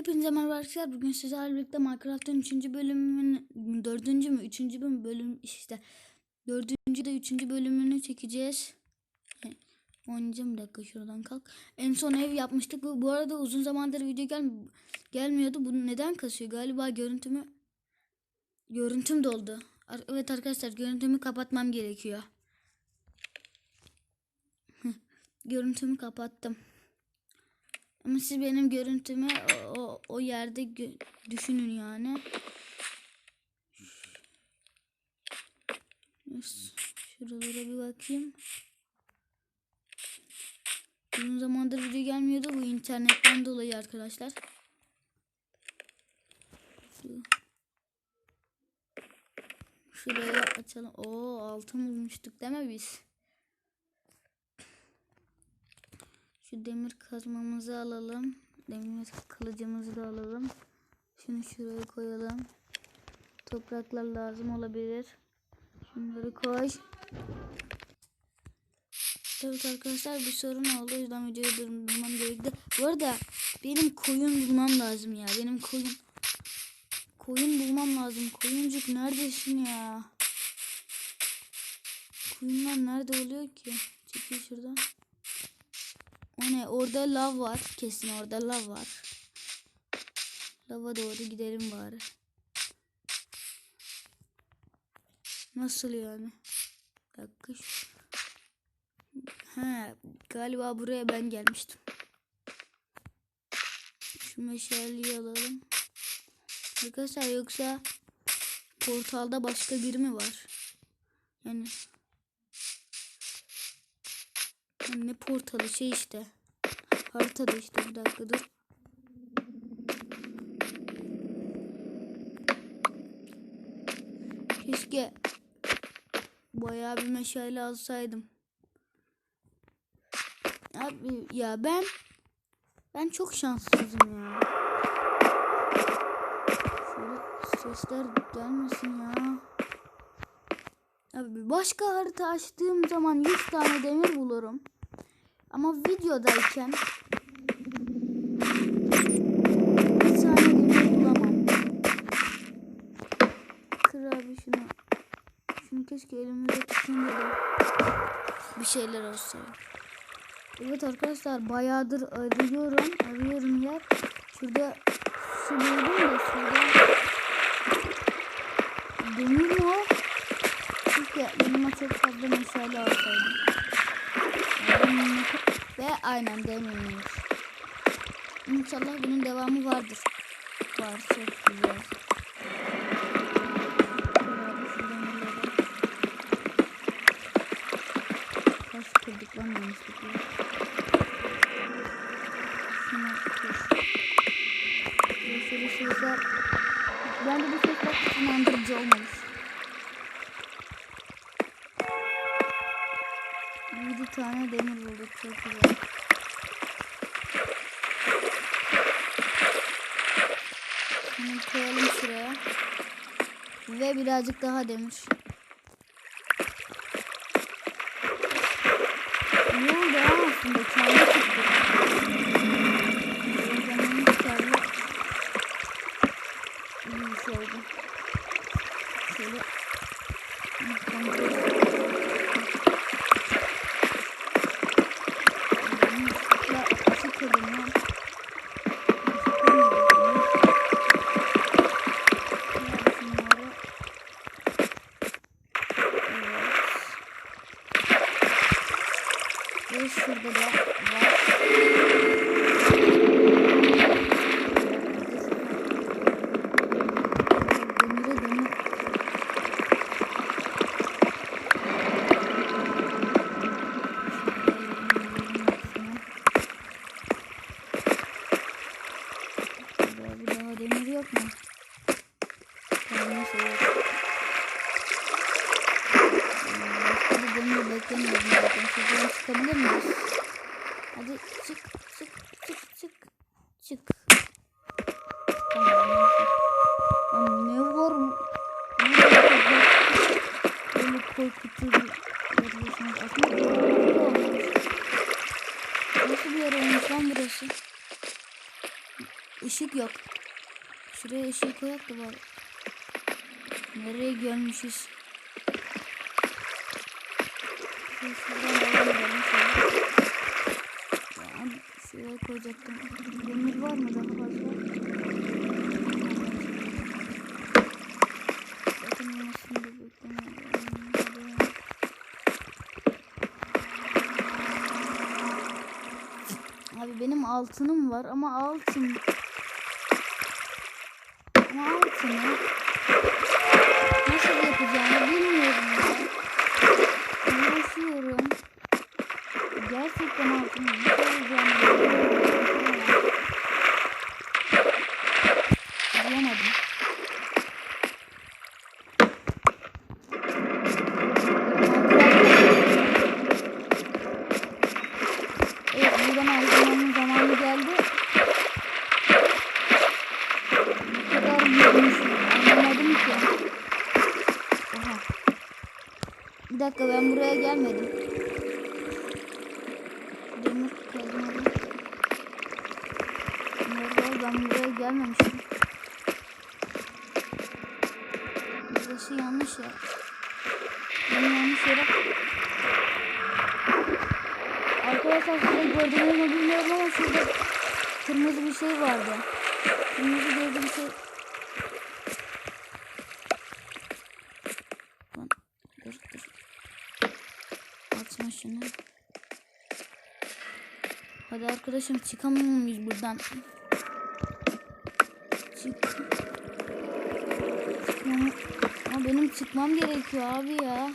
Hepinize merhaba arkadaşlar. Bugün sizlerle birlikte Minecraft'ın 3. bölümünün 4. mü 3. bölüm bölüm işte 4. de 3. bölümünü çekeceğiz. Yani Oynayacağım bir dakika şuradan kalk. En son ev yapmıştık. Bu, arada uzun zamandır video gel gelmiyordu. Bu neden kasıyor? Galiba görüntümü görüntüm doldu. Evet arkadaşlar görüntümü kapatmam gerekiyor. Görüntümü kapattım. Ama siz benim görüntümü o, o, o yerde gö- düşünün yani. Şuralara bir bakayım. Uzun zamandır video gelmiyordu bu internetten dolayı arkadaşlar. Şu- Şuraya açalım. Oo altın bulmuştuk değil mi biz? Şu demir kazmamızı alalım. Demir kılıcımızı da alalım. Şunu şuraya koyalım. Topraklar lazım olabilir. Şunları koy. Evet arkadaşlar bir sorun oldu. O yüzden videoyu durdurmam gerekti. Bu arada benim koyun bulmam lazım ya. Benim koyun koyun bulmam lazım. Koyuncuk neredesin ya? Koyunlar nerede oluyor ki? Çekil şuradan. O ne? Orada lav var. Kesin orada lav var. Lava doğru gidelim bari. Nasıl yani? Dakika. He, galiba buraya ben gelmiştim. Şu meşaleyi alalım. Arkadaşlar yoksa portalda başka biri mi var? Yani ne portalı şey işte. Haritada işte bir dakika dur. Keşke bayağı bir meşale alsaydım. Abi ya ben ben çok şanssızım ya. Şöyle sesler gelmesin ya. Abi başka harita açtığım zaman 100 tane demir bulurum. Ama videodayken bir tane bulamam. Kır abi şunu. Şunu keşke elimizde tutunca da bir şeyler olsa. Evet arkadaşlar bayağıdır arıyorum. Arıyorum yer. Şurada su buldum da şurada demir mi o? Keşke yanıma çok fazla meşale alsaydım. Ve aynen demirmiş. İnşallah bunun devamı vardır. Var çok güzel. Kaç kırdık lan yanlışlıkla. Şunu kes. Şöyle sesler. Bende bu sesler inandırıcı olmamış. Koyalım şuraya. Ve birazcık daha demir. Ne oldu ya aslında kendi çıktı. O zaman kendi iyi bir şey oldu. Şöyle kontrol Ya açık edin ya. Ve şurada da var. Demire demir. Burada bir daha demir yok mu? Tamam neyse yok. Hmm, Başka bir demir beklemiyorum zaten. Şuradan çıkabilir miyiz? Hadi çık çık çık çık çık. Tamam. Lan ne var Böyle korkutucu yapıyorsunuz. Aslında. Nasıl bir yer olmuş lan burası? ışık yok. Şuraya ışık koyak da var. Nereye gelmişiz? Şöyle Şuradan devam edelim şöyle. Ben şuraya koyacaktım. Demir var mı daha fazla? Zaten olmasını da beklemiyorum. Abi benim altınım var ama altın. Ama altını nasıl yapacağımı bilmiyorum ya. Uğraşıyorum. Gerçekten altını nasıl yapacağımı bilmiyorum. Diyemedim. Evet buradan ayrılmanın zamanı geldi. Ne kadar büyümüşüm anlamadım ki. Oha. Bir dakika ben buraya gelmedim. Demir kazmadım. Nerede ben buraya gelmemişim. Burası yanlış ya. Ben yanlış yere Arkadaşlar şurada gördüğünüz mü bilmiyorum ama şurada kırmızı bir şey vardı. Kırmızı gözlü bir şey. Dur dur. Atma şunu. Hadi arkadaşım çıkamıyor muyuz buradan? Çık. Ama benim çıkmam gerekiyor abi ya.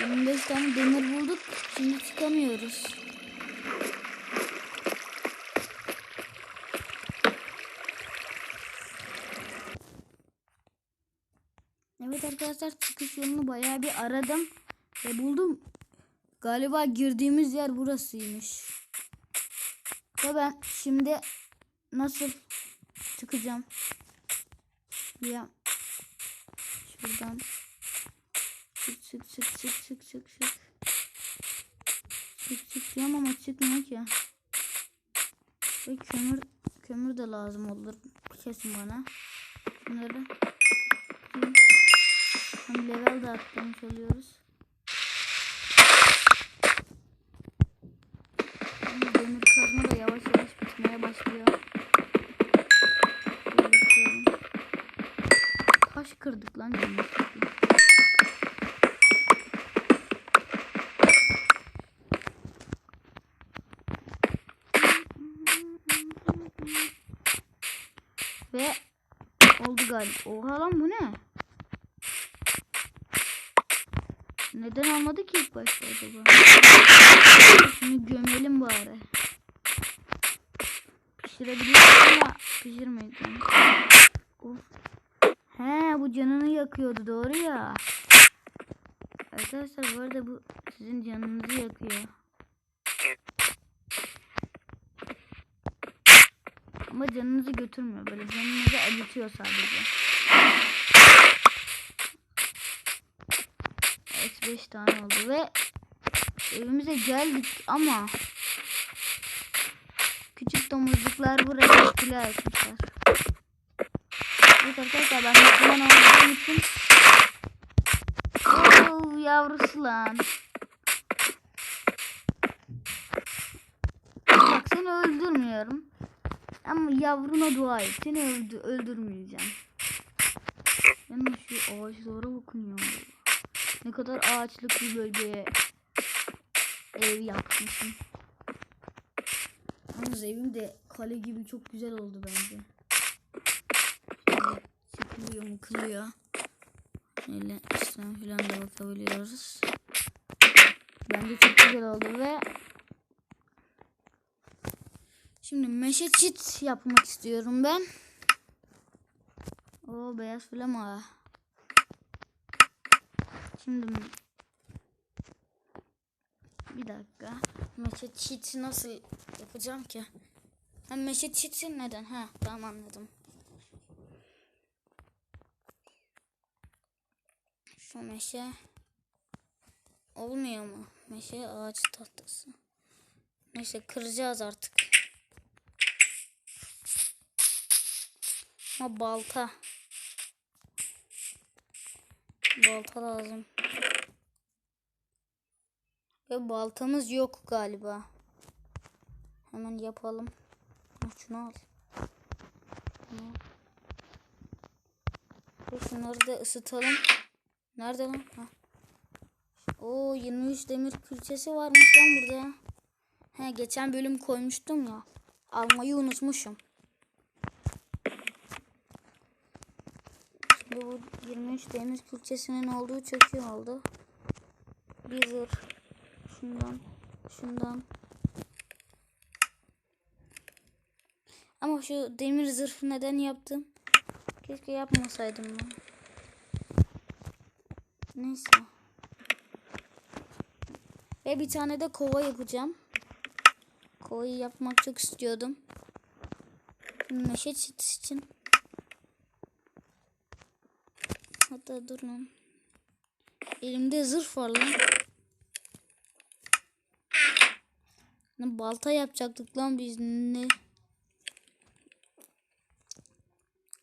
25 tane demir bulduk. Şimdi çıkamıyoruz. Evet arkadaşlar çıkış yolunu bayağı bir aradım ve buldum. Galiba girdiğimiz yer burasıymış. Ve ben şimdi nasıl çıkacağım? Ya şuradan çık çık çık çık çık çık çık. Çık çık diyorum ama çıkmıyor ki. Ve kömür kömür de lazım olur kesin bana. Bakayım. hem level de atlamış oluyoruz. Kırdık lan. Ve oldu galiba. Oha lan bu ne? Neden almadı ki ilk başta acaba? Şunu gömelim bari. Pişirebiliyoruz ama pişirmeyeceğim. Of. Bu canını yakıyordu doğru ya. Arkadaşlar bu arada bu sizin canınızı yakıyor. Ama canınızı götürmüyor. Böyle canınızı acıtıyor sadece. Evet 5 tane oldu ve evimize geldik ama küçük domuzcuklar buraya istila etmişler. Evet arkadaşlar ben Müslüman olduğum için Oo, yavrusu lan. Bak seni öldürmüyorum. Ama yavruna dua et. Seni öldü, öldürmeyeceğim. Hemen şu ağaçlara bakın ya. Ne kadar ağaçlık bir bölgeye ev yapmışım. Yalnız evim de kale gibi çok güzel oldu bence. Şöyle çıkılıyor mu kılıyor. Şöyle üstten falan da bakabiliyoruz. Bence çok güzel oldu ve Şimdi meşe çit yapmak istiyorum ben. O beyaz flama. Şimdi bir dakika. Meşe çit nasıl yapacağım ki? Ha, meşe çiti neden? Ha tamam anladım. Şu meşe olmuyor mu? Meşe ağaç tahtası. Neyse kıracağız artık. Ha balta. Balta lazım. Ve baltamız yok galiba. Hemen yapalım. Şunu al. Şunları da ısıtalım. Nerede lan? Ha. Oo 23 demir külçesi varmış lan burada. He geçen bölüm koymuştum ya. Almayı unutmuşum. Şimdi bu 23 demir külçesinin olduğu çok oldu. Bir. Şundan. Şundan. Ama şu demir zırhı neden yaptım? Keşke yapmasaydım ben. Neyse. Ve bir tane de kova yapacağım. Kovayı yapmak çok istiyordum. Meşe çitisi için. Hatta dur lan. Elimde zırh var lan. Lan Balta yapacaktık lan biz ne?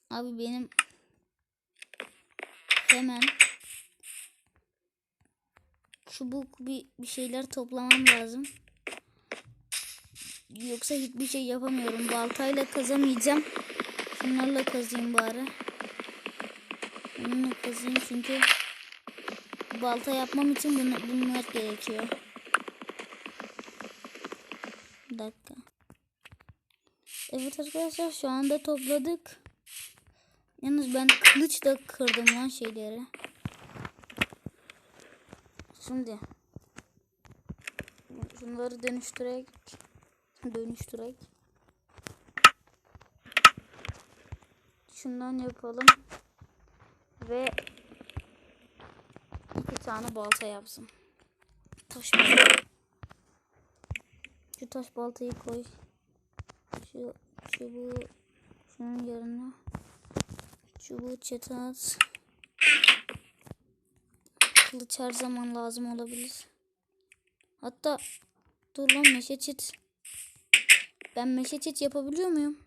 Abi benim hemen çubuk bir, bir şeyler toplamam lazım. Yoksa hiçbir şey yapamıyorum. Baltayla kazamayacağım. Şunlarla kazayım bari. Bununla kazayım çünkü balta yapmam için bunu, bunlar gerekiyor. Bir dakika. Evet arkadaşlar şu anda topladık. Yalnız ben kılıç da kırdım lan şeyleri. Şimdi şunları dönüştürerek dönüştürerek şundan yapalım ve iki tane balta yapsın. Taş balta. Şu taş baltayı koy. Şu çubuğu şunun yerine çubuğu çete at. Kılıç her zaman lazım olabilir. Hatta dur lan meşe çit. Ben meşe çit yapabiliyor muyum?